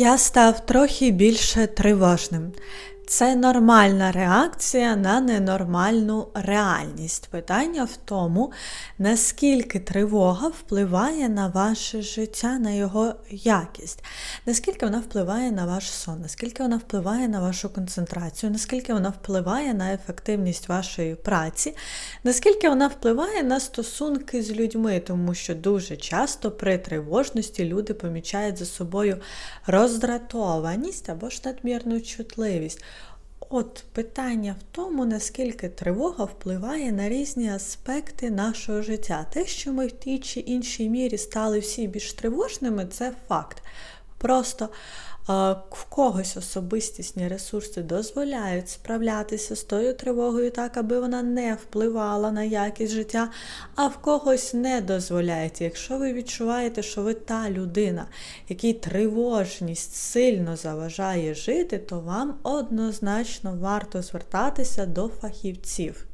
Я став трохи більше тривожним. Це нормальна реакція на ненормальну реальність. Питання в тому, наскільки тривога впливає на ваше життя, на його якість, наскільки вона впливає на ваш сон, наскільки вона впливає на вашу концентрацію, наскільки вона впливає на ефективність вашої праці, наскільки вона впливає на стосунки з людьми, тому що дуже часто при тривожності люди помічають за собою роздратованість або ж надмірну чутливість. От питання в тому, наскільки тривога впливає на різні аспекти нашого життя. Те, що ми в тій чи іншій мірі стали всі більш тривожними, це факт. Просто в когось особистісні ресурси дозволяють справлятися з тою тривогою так, аби вона не впливала на якість життя, а в когось не дозволяють. Якщо ви відчуваєте, що ви та людина, якій тривожність сильно заважає жити, то вам однозначно варто звертатися до фахівців.